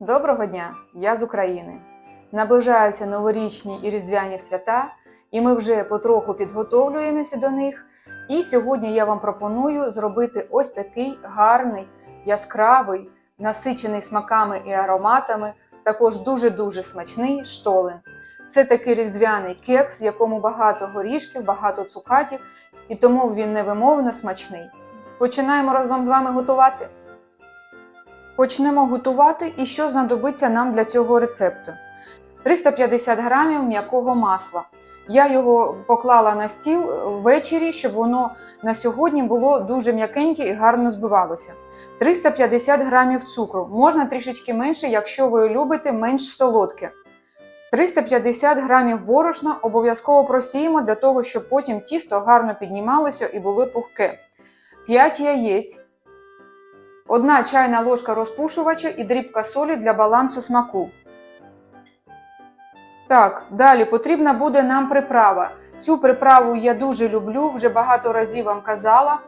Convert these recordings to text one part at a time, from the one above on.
Доброго дня! Я з України. Наближаються новорічні і різдвяні свята, і ми вже потроху підготовлюємося до них. І сьогодні я вам пропоную зробити ось такий гарний, яскравий, насичений смаками і ароматами, також дуже-дуже смачний штолен. Це такий різдвяний кекс, в якому багато горішків, багато цукатів, і тому він невимовно смачний. Починаємо разом з вами готувати. Почнемо готувати і що знадобиться нам для цього рецепту. 350 грамів м'якого масла. Я його поклала на стіл ввечері, щоб воно на сьогодні було дуже м'якеньке і гарно збивалося. 350 грамів цукру. Можна трішечки менше, якщо ви любите менш солодке. 350 грамів борошна обов'язково просіємо для того, щоб потім тісто гарно піднімалося і було пухке. 5 яєць. Одна чайна ложка розпушувача і дрібка солі для балансу смаку. Так, далі потрібна буде нам приправа. Цю приправу я дуже люблю, вже багато разів вам казала.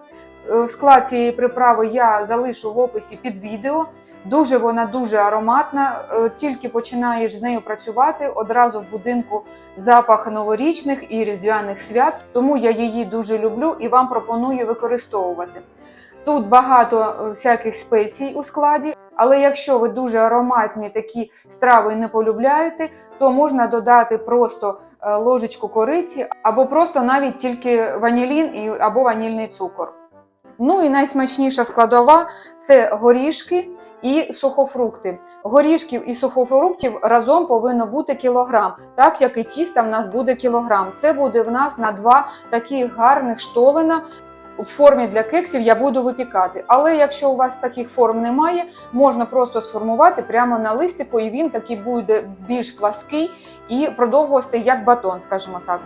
Е, Склад цієї приправи я залишу в описі під відео. Дуже вона дуже ароматна. Е, Тільки починаєш з нею працювати, одразу в будинку запах новорічних і різдвяних свят. Тому я її дуже люблю і вам пропоную використовувати. Тут багато е, всяких спецій у складі, але якщо ви дуже ароматні такі страви не полюбляєте, то можна додати просто е, ложечку кориці або просто навіть тільки ванілін або ванільний цукор. Ну і найсмачніша складова це горішки і сухофрукти. Горішків і сухофруктів разом повинно бути кілограм, так як і тіста в нас буде кілограм. Це буде в нас на два таких гарних штолена. В формі для кексів я буду випікати. Але якщо у вас таких форм немає, можна просто сформувати прямо на листику, і він такий буде більш плаский і продовгости як батон, скажімо так.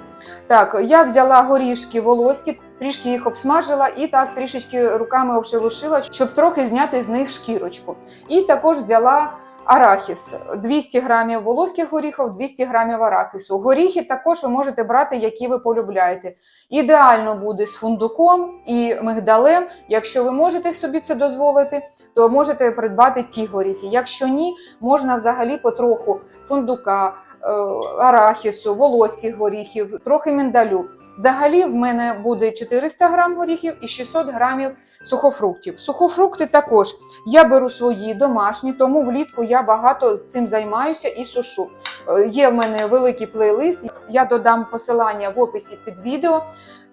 Так, я взяла горішки волоські, трішки їх обсмажила і так трішечки руками обшелушила, щоб трохи зняти з них шкірочку. І також взяла. Арахіс 200 грамів волоських горіхів, 200 грамів арахісу. Горіхи також ви можете брати, які ви полюбляєте. Ідеально буде з фундуком і мигдалем. Якщо ви можете собі це дозволити, то можете придбати ті горіхи. Якщо ні, можна взагалі потроху фундука, арахісу, волоських горіхів, трохи міндалю. Взагалі в мене буде 400 грам горіхів і 600 грамів сухофруктів. Сухофрукти також я беру свої домашні, тому влітку я багато з цим займаюся і сушу. Е, Є в мене великий плейлист. Я додам посилання в описі під відео е,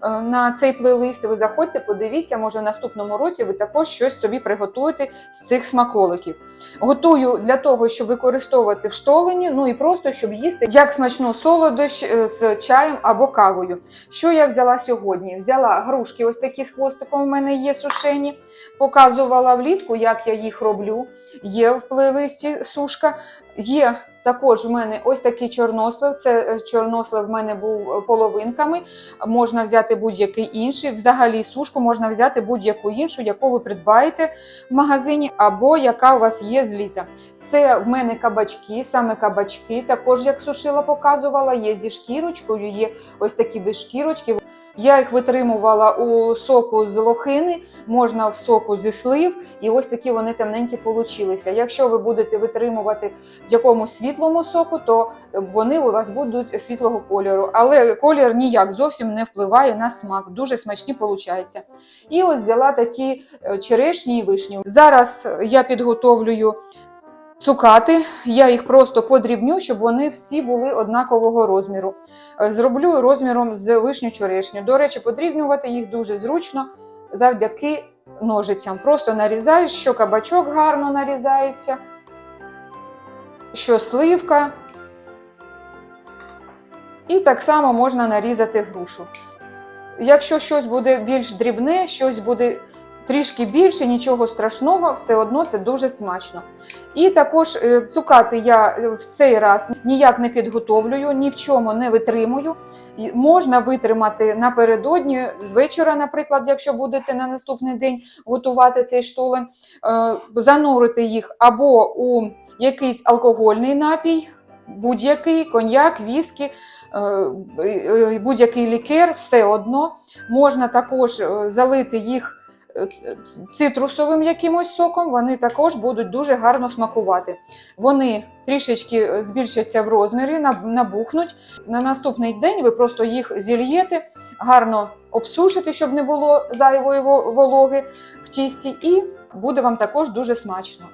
на цей плейлист. Ви заходьте, подивіться, може в наступному році ви також щось собі приготуєте з цих смаколиків. Готую для того, щоб використовувати в штолені, ну і просто щоб їсти як смачну солодощ е, з чаєм або кавою. Що я взяла сьогодні? Взяла грушки, ось такі з хвостиком у мене є сушені. Показувала влітку, як я їх роблю. Є в плейлисті сушка. Є також в мене ось такий чорнослив. Це е, чорнослив в мене був е, половинками. Можна взяти будь-який інший. Взагалі сушку можна взяти будь-яку іншу, яку ви придбаєте в магазині, або яка у вас є з літа. Це в мене кабачки, саме кабачки. Також як сушила, показувала. Є зі шкірочкою, є ось такі без шкірочки. Я їх витримувала у соку з лохини, можна в соку зі слив, і ось такі вони темненькі получилися. Якщо ви будете витримувати в якомусь світлому соку, то вони у вас будуть світлого кольору. Але колір ніяк зовсім не впливає на смак. Дуже смачні получаються. І ось взяла такі е, черешні і вишні. Зараз я підготовлюю. Цукати, я їх просто подрібню, щоб вони всі були однакового розміру. Е, Зроблю розміром з вишню черешню. До речі, подрібнювати їх дуже зручно завдяки ножицям. Просто нарізаєш, що кабачок гарно нарізається, що сливка. І так само можна нарізати грушу. Якщо щось буде більш дрібне, щось буде трішки більше, нічого страшного, все одно це дуже смачно. І також е, цукати я е, в цей раз ніяк не підготовлюю, ні в чому не витримую. Можна витримати напередодні, з вечора, наприклад, якщо будете на наступний день готувати цей штолен, е, занурити їх або у якийсь алкогольний напій, будь-який коньяк, віскі, будь-який лікер, все одно. Можна також залити їх цитрусовим якимось соком, вони також будуть дуже гарно смакувати. Вони трішечки е, збільшаться в розмірі, набухнуть. На наступний день ви просто їх зільєте, гарно обсушите, щоб не було зайвої вологи в тісті, і буде вам також дуже смачно.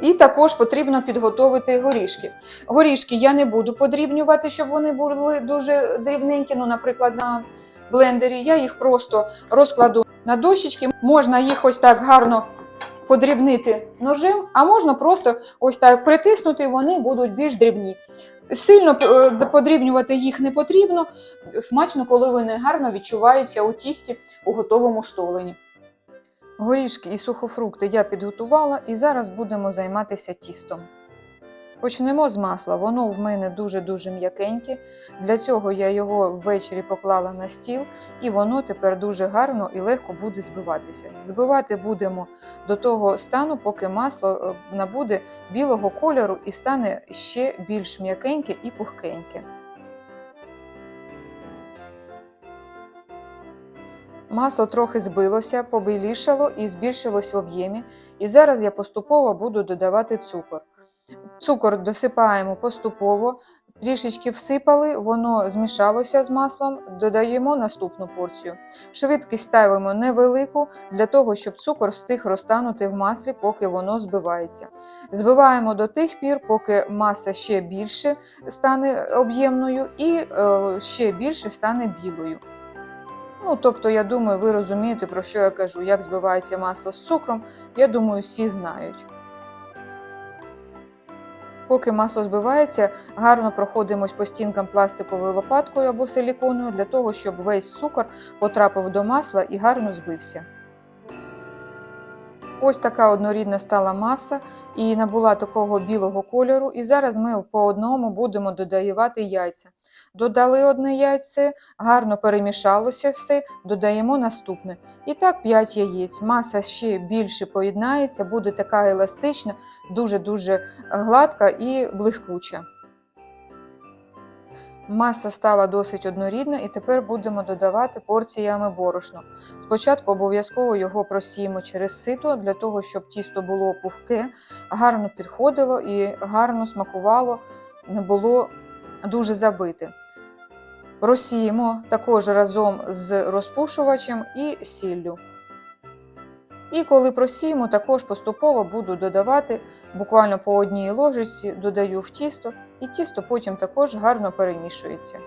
І також потрібно підготовити горішки. Горішки я не буду подрібнювати, щоб вони були дуже дрібненькі. Ну, наприклад, на блендері я їх просто розкладу на дощечки. Можна їх ось так гарно подрібнити ножем, а можна просто ось так притиснути, вони будуть більш дрібні. Сильно е, подрібнювати їх не потрібно. Смачно, коли вони гарно відчуваються у тісті у готовому штолені. Горішки і сухофрукти я підготувала і зараз будемо займатися тістом. Почнемо з масла, воно в мене дуже-дуже м'якеньке. Для цього я його ввечері поклала на стіл, і воно тепер дуже гарно і легко буде збиватися. Збивати будемо до того стану, поки масло е, набуде білого кольору і стане ще більш м'якеньке і пухкеньке. Масло трохи збилося, побілішало і збільшилось в об'ємі. І зараз я поступово буду додавати цукор. Цукор досипаємо поступово, трішечки всипали, воно змішалося з маслом, додаємо наступну порцію. Швидкість ставимо невелику для того, щоб цукор встиг розтанути в маслі, поки воно збивається. Збиваємо до тих пір, поки маса ще більше стане об'ємною і е, ще більше стане білою. Ну, тобто, я думаю, ви розумієте, про що я кажу, як збивається масло з цукром, я думаю, всі знають. Поки масло збивається, гарно проходимось по стінкам пластиковою лопаткою або силіконою для того, щоб весь цукор потрапив до масла і гарно збився. Ось така однорідна стала маса і набула такого білого кольору. І зараз ми по одному будемо додавати яйця. Додали одне яйце, гарно перемішалося все, додаємо наступне. І так 5 яєць. Маса ще більше поєднається, буде така еластична, дуже-дуже гладка і блискуча. Маса стала досить однорідна, і тепер будемо додавати порціями борошно. Спочатку обов'язково його просіємо через сито, для того, щоб тісто було пухке, гарно підходило і гарно смакувало, не було дуже забите. Розсіємо також разом з розпушувачем і сіллю. І коли просіємо, також поступово буду додавати буквально по одній ложечці, додаю в тісто, і тісто потім також гарно перемішується.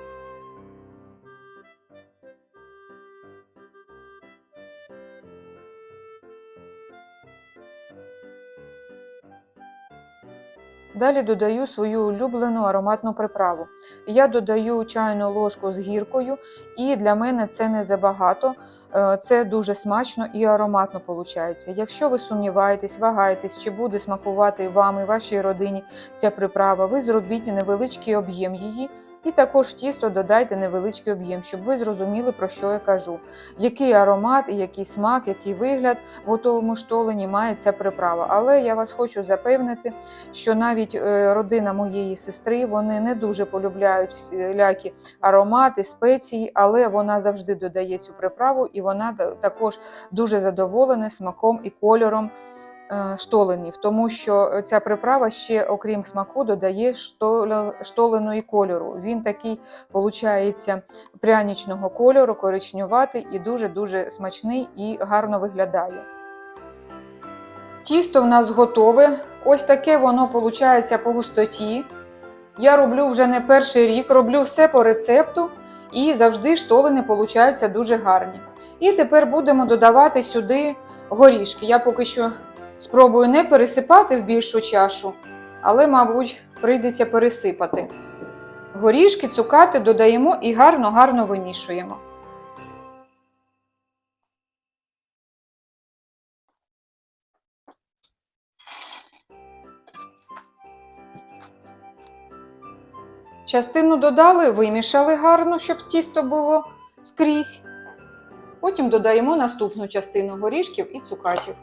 Далі додаю свою улюблену ароматну приправу. Я додаю чайну ложку з гіркою, і для мене це не забагато. Е, Це дуже смачно і ароматно виходить. Якщо ви сумніваєтесь, вагаєтесь, чи буде смакувати вам і вашій родині ця приправа, ви зробіть невеличкий об'єм її. І також в тісто додайте невеличкий об'єм, щоб ви зрозуміли, про що я кажу. Який аромат, який смак, який вигляд в готовому штолені має ця приправа. Але я вас хочу запевнити, що навіть е, родина моєї сестри вони не дуже полюбляють всілякі аромати, спеції, але вона завжди додає цю приправу, і вона також дуже задоволена смаком і кольором штоленів, тому що ця приправа ще, окрім смаку, додає штоле- штолену і кольору. Він такий, виходить, прянічного кольору, коричнюватий і дуже-дуже смачний і гарно виглядає. Тісто в нас готове. Ось таке воно виходить по густоті. Я роблю вже не перший рік, роблю все по рецепту і завжди штолени получаються дуже гарні. І тепер будемо додавати сюди горішки. Я поки що спробую не пересипати в більшу чашу, але, мабуть, прийдеться пересипати. Горішки, цукати додаємо і гарно-гарно вимішуємо. Частину додали, вимішали гарно, щоб тісто було скрізь. Потім додаємо наступну частину горішків і цукатів.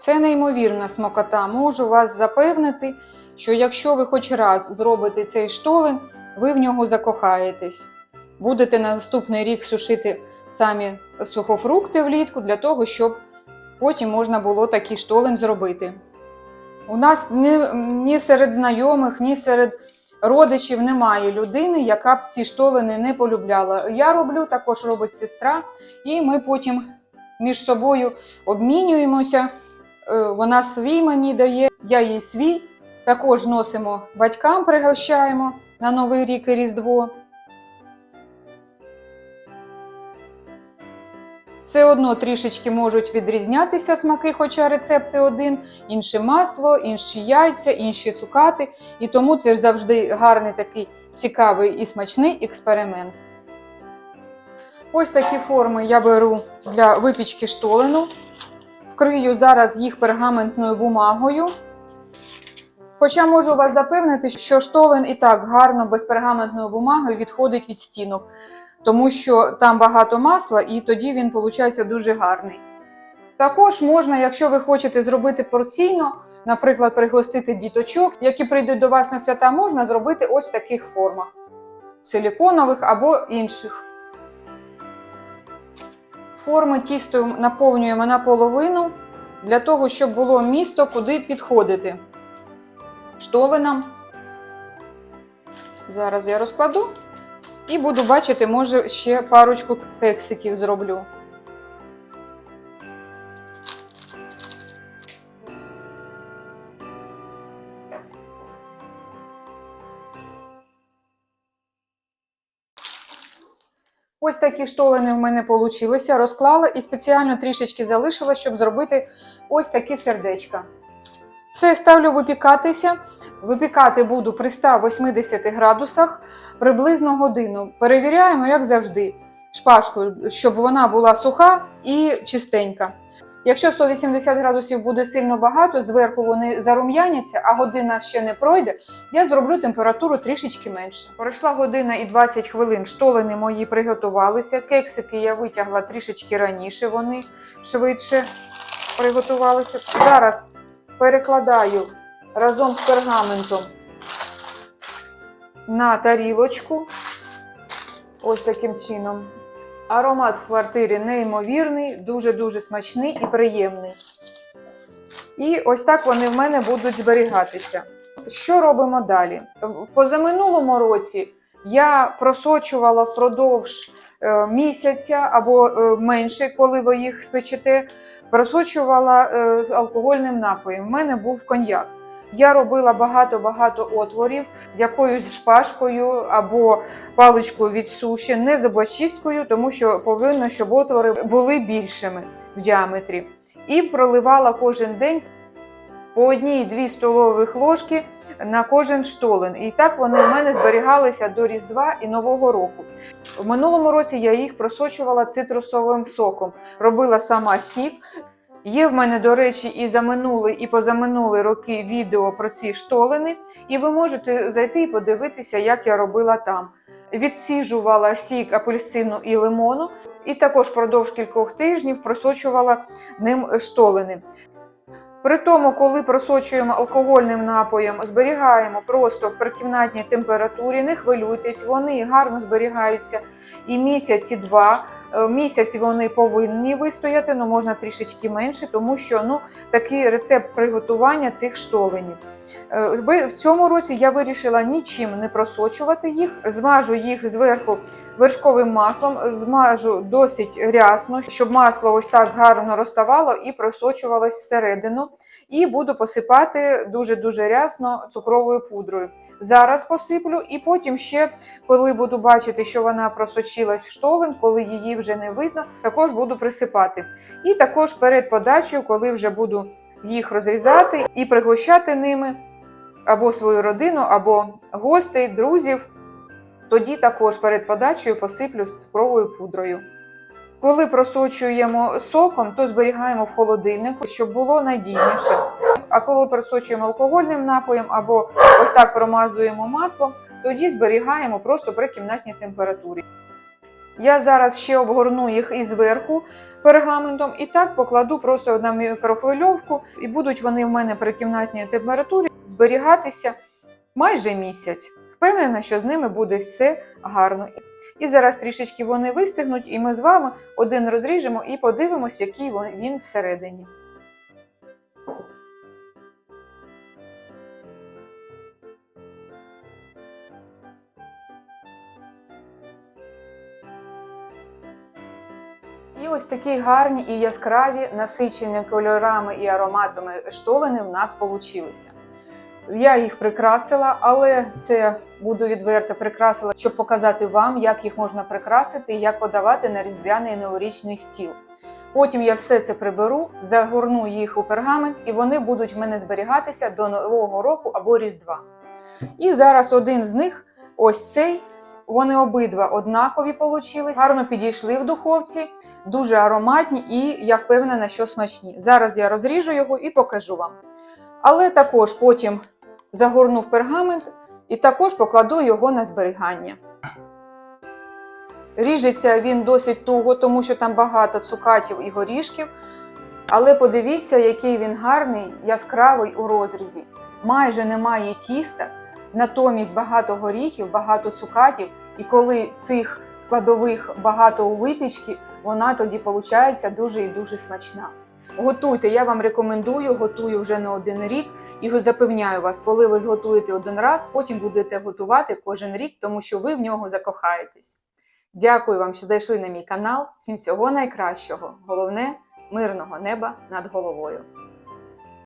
Це неймовірна смакота. Можу вас запевнити, що якщо ви хоч раз зробите цей штолен, ви в нього закохаєтесь. Будете на наступний рік сушити самі сухофрукти влітку для того, щоб потім можна було такий штолен зробити. У нас ні, ні серед знайомих, ні серед родичів немає людини, яка б ці штолени не полюбляла. Я роблю, також робить сестра, і ми потім між собою обмінюємося. Е, Вона свій мені дає, я їй свій. Також носимо батькам, пригощаємо на Новий рік і Різдво. Все одно трішечки можуть відрізнятися смаки, хоча рецепти один, інше масло, інші яйця, інші цукати. І тому це ж завжди гарний такий цікавий і смачний експеримент. Ось такі форми я беру для випічки штолену. Вкрию зараз їх пергаментною бумагою. Хоча можу вас запевнити, що штолен і так гарно без пергаментної бумаги відходить від стінок, тому що там багато масла, і тоді він виходить дуже гарний. Також можна, якщо ви хочете зробити порційно, наприклад, пригостити діточок, які прийдуть до вас на свята, можна зробити ось в таких формах: силіконових або інших. Форми тістою наповнюємо наполовину для того, щоб було місто, куди підходити штоленам. Зараз я розкладу і буду бачити, може, ще парочку кексиків зроблю. Ось такі штолени в мене получилися, Розклала і спеціально трішечки залишила, щоб зробити ось такі сердечка. Все ставлю випікатися. Випікати буду при 180 градусах приблизно годину. Перевіряємо, як завжди, шпажкою, щоб вона була суха і чистенька. Якщо 180 градусів буде сильно багато, зверху вони зарум'яняться, а година ще не пройде, я зроблю температуру трішечки менше. Пройшла година і 20 хвилин, штолени мої приготувалися. Кексики я витягла трішечки раніше, вони швидше приготувалися. Зараз перекладаю разом з пергаментом на тарілочку. Ось таким чином. Аромат в квартирі неймовірний, дуже-дуже смачний і приємний. І ось так вони в мене будуть зберігатися. Що робимо далі? Позаминулому році я просочувала впродовж е, місяця або е, менше, коли ви їх спечете, просочувала е, алкогольним напоєм. У мене був коньяк. Я робила багато-багато отворів якоюсь шпажкою або паличкою від суші, не зубочисткою, тому що повинно, щоб отвори були більшими в діаметрі. І проливала кожен день по одній-дві столових ложки на кожен штолен. І так вони в мене зберігалися до Різдва і Нового року. В минулому році я їх просочувала цитрусовим соком, робила сама сік. Є в мене, до речі, і за минулий, і позаминули роки відео про ці штолини, і ви можете зайти і подивитися, як я робила там. Відсіжувала сік апельсину і лимону, і також впродовж кількох тижнів просочувала ним штолени. При тому, коли просочуємо алкогольним напоєм, зберігаємо просто в прикімнатній температурі, не хвилюйтесь, вони гарно зберігаються і місяць, два. Е, Місяць вони повинні вистояти, ну можна трішечки менше, тому що ну, такий рецепт приготування цих штоленів. Е, В цьому році я вирішила нічим не просочувати їх, змажу їх зверху вершковим маслом, змажу досить рясно, щоб масло ось так гарно розставало і просочувалось всередину. І буду посипати дуже-дуже рясно цукровою пудрою. Зараз посиплю, і потім ще, коли буду бачити, що вона просочилась в штолен, коли її вже не видно, також буду присипати. І також перед подачею, коли вже буду їх розрізати і пригощати ними або свою родину, або гостей, друзів. Тоді також перед подачею посиплю з цукровою пудрою. Коли просочуємо соком, то зберігаємо в холодильнику, щоб було надійніше. А коли просочуємо алкогольним напоєм або ось так промазуємо маслом, тоді зберігаємо просто при кімнатній температурі. Я зараз ще обгорну їх і зверху пергаментом, і так покладу просто на мікрохвильовку, і будуть вони в мене при кімнатній температурі зберігатися майже місяць. Впевнена, що з ними буде все гарно. І зараз трішечки вони вистигнуть, і ми з вами один розріжемо і подивимось, який він всередині. Ось такі гарні і яскраві насичені кольорами і ароматами штолени в нас получилися. Я їх прикрасила, але це буду відверто прикрасила, щоб показати вам, як їх можна прикрасити і як подавати на різдвяний новорічний стіл. Потім я все це приберу, загорну їх у пергамент, і вони будуть в мене зберігатися до Нового року або Різдва. І зараз один з них, ось цей, вони обидва однакові получились, гарно підійшли в духовці, дуже ароматні і я впевнена, що смачні. Зараз я розріжу його і покажу вам. Але також потім загорну в пергамент і також покладу його на зберігання. Ріжеться він досить туго, тому що там багато цукатів і горішків. Але подивіться, який він гарний, яскравий у розрізі. Майже немає тіста, натомість багато горіхів, багато цукатів. І коли цих складових багато у випічці, вона тоді виходить дуже і дуже смачна. Готуйте, я вам рекомендую, готую вже не один рік і запевняю вас, коли ви зготуєте один раз, потім будете готувати кожен рік, тому що ви в нього закохаєтесь. Дякую вам, що зайшли на мій канал. Всім всього найкращого. Головне мирного неба над головою.